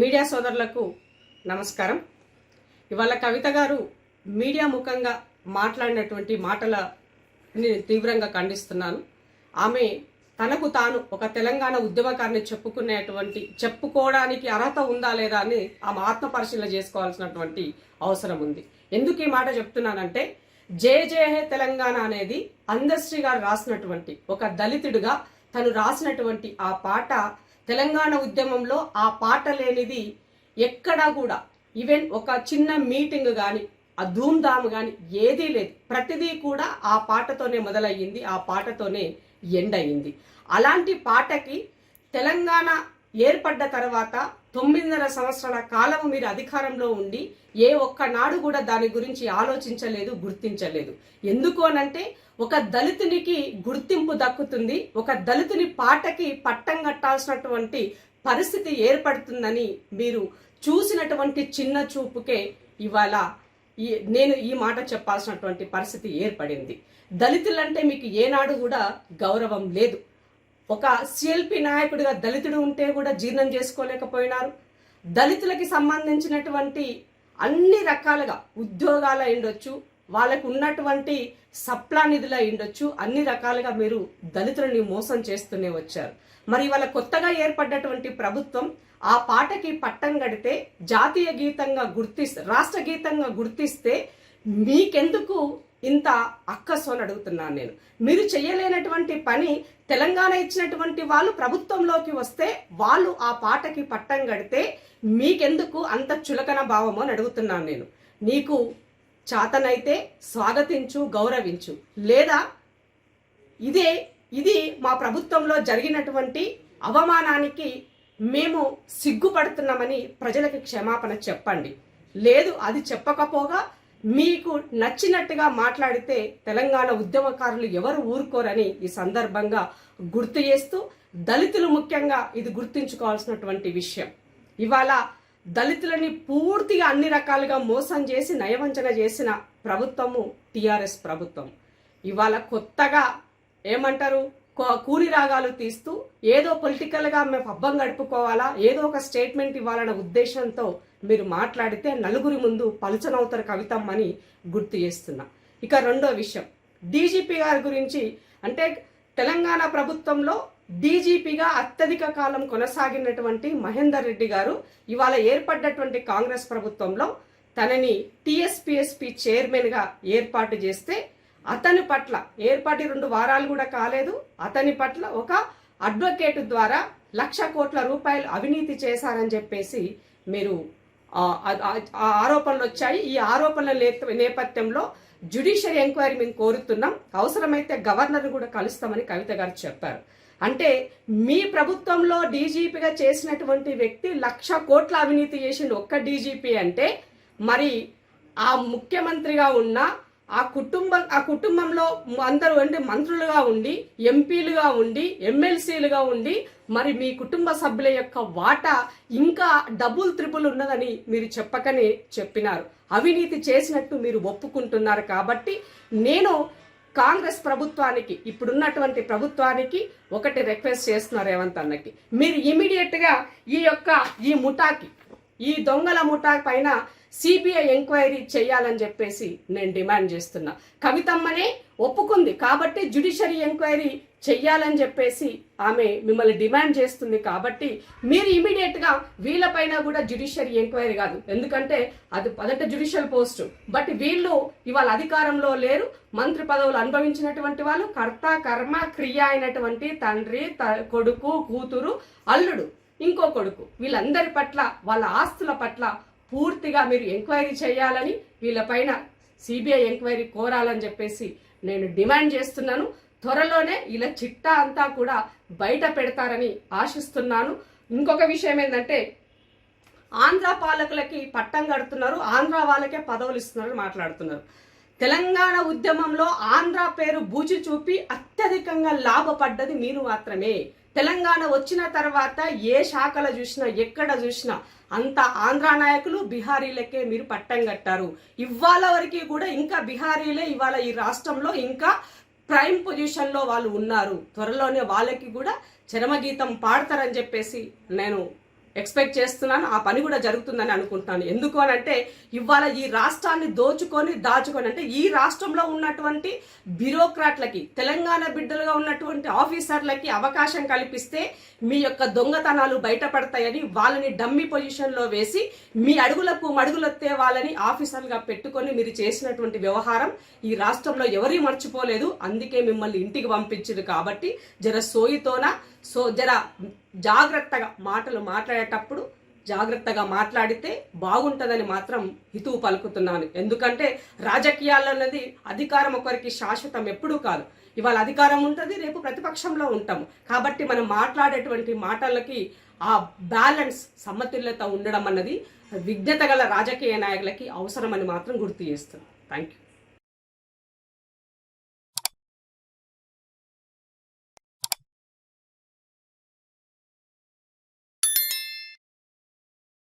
Media సోదరులకు నమస్కారం. ఇవాళ కవిత గారు మీడియా ముఖంగా మాట్లాడినటువంటి మాటలని తీవ్రంగా ఖండిస్తున్నాను ఆమె తనకు తాను ఒక తెలంగాణ ఉద్యమకారిని చెప్పుకునేటువంటి చెప్పుకోవడానికి అర్హత ఉందా లేదా అని ఆమె ఆత్మ పరిశీలన చేసుకోవాల్సినటువంటి అవసరం ఉంది. ఎందుకు ఈ మాట చెప్తున్నానంటే జే జే హే తెలంగాణ అనేది అందశ్రీ గారు రాసినటువంటి ఒక దళితుడిగా తను రాసినటువంటి ఆ పాట తెలంగాణ ఉద్యమంలో ఆ పాట లేనిది ఎక్కడా కూడా ఈవెన్ ఒక చిన్న మీటింగ్ కానీ ఆ ధూమ్ధామ్ కానీ ఏదీ లేదు. ప్రతిదీ కూడా ఆ పాటతోనే మొదలయ్యింది ఆ పాటతోనే ఎండ్ అయ్యింది అలాంటి పాటకి తెలంగాణ ఏర్పడ్డ తర్వాత తొమ్మిదిన్నర సంవత్సరాల కాలం మీరు అధికారంలో ఉండి ఏ ఒక్క నాడు కూడా దాని గురించి ఆలోచించలేదు గుర్తించలేదు. ఎందుకు అనంటే ఒక దళితునికి గుర్తింపు దక్కుతుంది ఒక దళితుని పాటకి పట్టం కట్టాల్సినటువంటి పరిస్థితి ఏర్పడుతుందని మీరు చూసినటువంటి చిన్న చూపుకే ఇవాళ ఈ నేను ఈ మాట చెప్పాల్సినటువంటి పరిస్థితి ఏర్పడింది. దళితులంటే మీకు ఏనాడు కూడా గౌరవం లేదు. ఒక సిఎల్పి నాయకుడిగా దళితుడు ఉంటే కూడా జీర్ణం చేసుకోలేకపోయినారు. దళితులకి సంబంధించినటువంటి అన్ని రకాలుగా ఉద్యోగాలు ఉండొచ్చు వాళ్ళకు ఉన్నటువంటి సప్లా నిధులు ఉండొచ్చు అన్ని రకాలుగా మీరు దళితులని మోసం చేస్తూనే వచ్చారు. మరి వాళ్ళ కొత్తగా ఏర్పడ్డటువంటి ప్రభుత్వం ఆ పాటకి పట్టం కడితే జాతీయ గీతంగా గుర్తిస్తే రాష్ట్ర గీతంగా గుర్తిస్తే మీకెందుకు ఇంత అక్కసోని అడుగుతున్నాను నేను. మీరు చేయలేనటువంటి పని తెలంగాణ ఇచ్చినటువంటి వాళ్ళు ప్రభుత్వంలోకి వస్తే వాళ్ళు ఆ పాటకి పట్టం కడితే మీకెందుకు అంత చులకన భావమో అని అడుగుతున్నాను నేను. నీకు చాతనైతే స్వాగతించు గౌరవించు. లేదా ఇదే ఇది మా ప్రభుత్వంలో జరిగినటువంటి అవమానానికి మేము సిగ్గుపడుతున్నామని ప్రజలకు క్షమాపణ చెప్పండి. లేదు అది చెప్పకపోగా మీకు నచ్చినట్టుగా మాట్లాడితే తెలంగాణ ఉద్యమకారులు ఎవరు ఊరుకోరని ఈ సందర్భంగా గుర్తు చేస్తూ దళితులు ముఖ్యంగా ఇది గుర్తుంచుకోవాల్సినటువంటి విషయం. ఇవాళ దళితులని పూర్తిగా అన్ని రకాలుగా మోసం చేసి నయవంచన చేసిన ప్రభుత్వము టిఆర్ఎస్ ప్రభుత్వం. ఇవాళ కొత్తగా ఏమంటారు? కూలి రాగాలు తీస్తూ ఏదో పొలిటికల్గా మేము పబ్బం గడుపుకోవాలా? ఏదో ఒక స్టేట్మెంట్ ఇవ్వాలన్న ఉద్దేశంతో మీరు మాట్లాడితే నలుగురి ముందు పలుచనవుతారు కవితమ్మని గుర్తు చేస్తున్నా. ఇక రెండో విషయం. డీజీపీ గారి గురించి అంటే తెలంగాణ ప్రభుత్వంలో డీజీపీగా అత్యధిక కాలం కొనసాగినటువంటి మహేందర్ రెడ్డి గారు ఇవాళ ఏర్పడ్డటువంటి కాంగ్రెస్ ప్రభుత్వంలో తనని టీఎస్పీఎస్పీ చైర్మన్గా ఏర్పాటు చేస్తే అతని పట్ల ఏర్పాటు రెండు వారాలు కూడా కాలేదు. అతని పట్ల ఒక అడ్వకేట్ ద్వారా లక్ష కోట్ల రూపాయలు అవినీతి చేశారని చెప్పేసి మీరు ఆరోపణలు వచ్చాయి. ఈ ఆరోపణల నేపథ్యంలో జ్యుడిషియరీ ఎంక్వైరీ మేము కోరుతున్నాం. అవసరమైతే గవర్నర్ కూడా కలుస్తామని కవిత గారు చెప్పారు. అంటే మీ ప్రభుత్వంలో డీజీపీగా చేసినటువంటి వ్యక్తి లక్ష కోట్ల అవినీతి చేసిండు ఒక్క డీజీపీ అంటే మరి ఆ ముఖ్యమంత్రిగా ఉన్న ఆ కుటుంబం ఆ కుటుంబంలో అందరూ అంటే మంత్రులుగా ఉండి ఎంపీలుగా ఉండి ఎమ్మెల్సీలుగా ఉండి మరి మీ కుటుంబ సభ్యుల యొక్క వాటా ఇంకా డబుల్ త్రిబుల్ ఉన్నదని మీరు చెప్పకనే చెప్పినారు. అవినీతి చేసినట్టు మీరు ఒప్పుకుంటున్నారు కాబట్టి నేను కాంగ్రెస్ ప్రభుత్వానికి ఇప్పుడున్నటువంటి ప్రభుత్వానికి ఒకటి రిక్వెస్ట్ చేస్తున్నారు రేవంత్ అన్నకి. మీరు ఇమీడియట్గా ఈ యొక్క ఈ ముఠాకి ఈ దొంగల ముఠా పైన సిబిఐ ఎంక్వైరీ చేయాలని చెప్పేసి నేను డిమాండ్ చేస్తున్నా. కవితమ్మనే ఒప్పుకుంది కాబట్టి జ్యుడిషరీ ఎంక్వైరీ చెయ్యాలని చెప్పేసి ఆమె మిమ్మల్ని డిమాండ్ చేస్తుంది కాబట్టి మీరు ఇమీడియట్గా వీళ్ళపైన కూడా జ్యుడిషియరీ ఎంక్వైరీ కాదు. ఎందుకంటే అది పదట జ్యుడిషియల్ పోస్టు. బట్ వీళ్ళు ఇవాళ అధికారంలో లేరు. మంత్రి పదవులు అనుభవించినటువంటి వాళ్ళు కర్త కర్మ క్రియ అయినటువంటి తండ్రి త- కొడుకు కూతురు అల్లుడు ఇంకో కొడుకు. వీళ్ళందరి పట్ల వాళ్ళ ఆస్తుల పట్ల పూర్తిగా మీరు ఎంక్వైరీ చేయాలని వీళ్ళపైన సిబిఐ ఎంక్వైరీ కోరాలని చెప్పేసి నేను డిమాండ్ చేస్తున్నాను. త్వరలోనే ఇలా చిట్టా అంతా కూడా బయట పెడతారని ఆశిస్తున్నాను. ఇంకొక విషయం ఏంటంటే ఆంధ్ర పాలకులకి పట్టం కడుతున్నారు ఆంధ్ర వాళ్ళకే పదవులు ఇస్తున్నారు మాట్లాడుతున్నారు. తెలంగాణ ఉద్యమంలో ఆంధ్ర పేరు బూచి చూపి అత్యధికంగా లాభపడ్డది మీరు మాత్రమే. తెలంగాణ వచ్చిన తర్వాత ఏ శాఖలు చూసినా ఎక్కడ చూసినా అంత ఆంధ్ర నాయకులు బిహారీలకే మీరు పట్టం కట్టారు. ఇవాళ వరకు కూడా ఇంకా బిహారీలే ఇవాళ ఈ రాష్ట్రంలో ఇంకా ప్రైమ్ పొజిషన్లో వాళ్ళు ఉన్నారు. త్వరలోనే వాళ్ళకి కూడా చరమగీతం పాడతారని చెప్పేసి నేను ఎక్స్పెక్ట్ చేస్తున్నాను ఆ పని కూడా జరుగుతుందని అనుకుంటున్నాను ఎందుకు అని అంటే ఇవాళ ఈ రాష్ట్రాన్ని దోచుకొని దాచుకొని అంటే ఈ రాష్ట్రంలో ఉన్నటువంటి బ్యూరోక్రాట్లకి తెలంగాణ బిడ్డలుగా ఉన్నటువంటి ఆఫీసర్లకి అవకాశం కల్పిస్తే మీ యొక్క దొంగతనాలు బయటపడతాయని వాళ్ళని డమ్మి పొజిషన్లో వేసి మీ అడుగులకు మడుగులొత్తే వాళ్ళని ఆఫీసర్లుగా పెట్టుకొని మీరు చేసినటువంటి వ్యవహారం ఈ రాష్ట్రంలో ఎవరీ మర్చిపోలేదు. అందుకే మిమ్మల్ని ఇంటికి పంపించారు కాబట్టి జర సోయితోన సో జర జాగ్రత్తగా మాటలు మాట్లాడేటప్పుడు జాగ్రత్తగా మాట్లాడితే బాగుంటుందని మాత్రం హితువు పలుకుతున్నాను. ఎందుకంటే రాజకీయాల్లో అన్నది అధికారం ఒకరికి శాశ్వతం ఎప్పుడూ కాదు. ఇవాళ అధికారం ఉంటుంది రేపు ప్రతిపక్షంలో ఉంటాము. కాబట్టి మనం మాట్లాడేటువంటి మాటలకి ఆ బ్యాలెన్స్ సమతుల్యత ఉండడం అన్నది విజ్ఞత గల రాజకీయ నాయకులకి అవసరమని మాత్రం గుర్తు చేస్తుంది థ్యాంక్ యూ